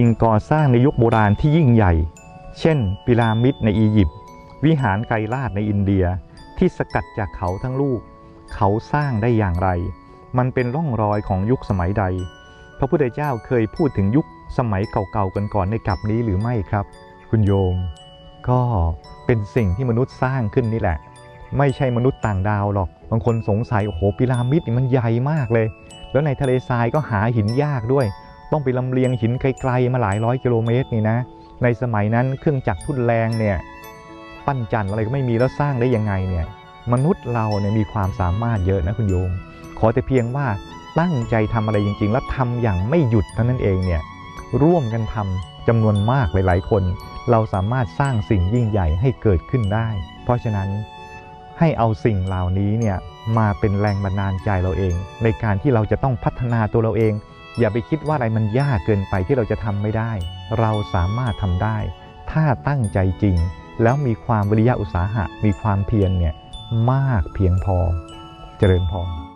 สิ่งก่อสร้างในยุคโบราณที่ยิ่งใหญ่ เช่นปิรามิดในอียิปต์วิหารไกรลาดในอินเดียที่สกัดจากเขาทั้งลูก เขาสร้างได้อย่างไร มันเป็นร่องรอยของยุคสมัยใด พระพุทธเจ้าเคยพูดถึงยุคสมัยเก่าๆกันก่อนในกลับนี้หรือไม่ครับ คุณโยม ก็เป็นสิ่งที่มนุษย์สร้างขึ้นนี่แหละ ไม่ใช่มนุษย์ต่างดาวหรอกบางคนสงสัยโอ้โหปิรามิดนี่มันใหญ่มากเลย แล้วในทะเลทรายก็หาหินยากด้วย ต้องไปลำเลียงหินไกลๆมาหลายร้อยกิโลเมตรนี่นะ ในสมัยนั้นเครื่องจักรทุ่นแรงเนี่ยปั้นจันทร์อะไรก็ไม่มีแล้วสร้างได้ยังไงเนี่ยมนุษย์เราเนี่ยมีความสามารถเยอะนะคุณโยม ขอแต่เพียงว่าตั้งใจทำอะไรจริง ๆ แล้วทำอย่างไม่หยุดเท่านั้นเองเนี่ยร่วมกันทำจำนวนมากหลายๆคน เราสามารถสร้างสิ่งยิ่งใหญ่ให้เกิดขึ้นได้ เพราะฉะนั้นให้เอาสิ่งเหล่านี้เนี่ยมาเป็นแรงบันดาลใจเราเอง ในการที่เราจะต้องพัฒนาตัวเราเอง อย่าไปคิดว่าอะไรมันยากเกินไปที่เราจะทำไม่ได้ เราสามารถทำได้ ถ้าตั้งใจจริง แล้วมีความวิริยะอุตสาหะ มีความเพียรเนี่ยมากเพียงพอ เจริญพร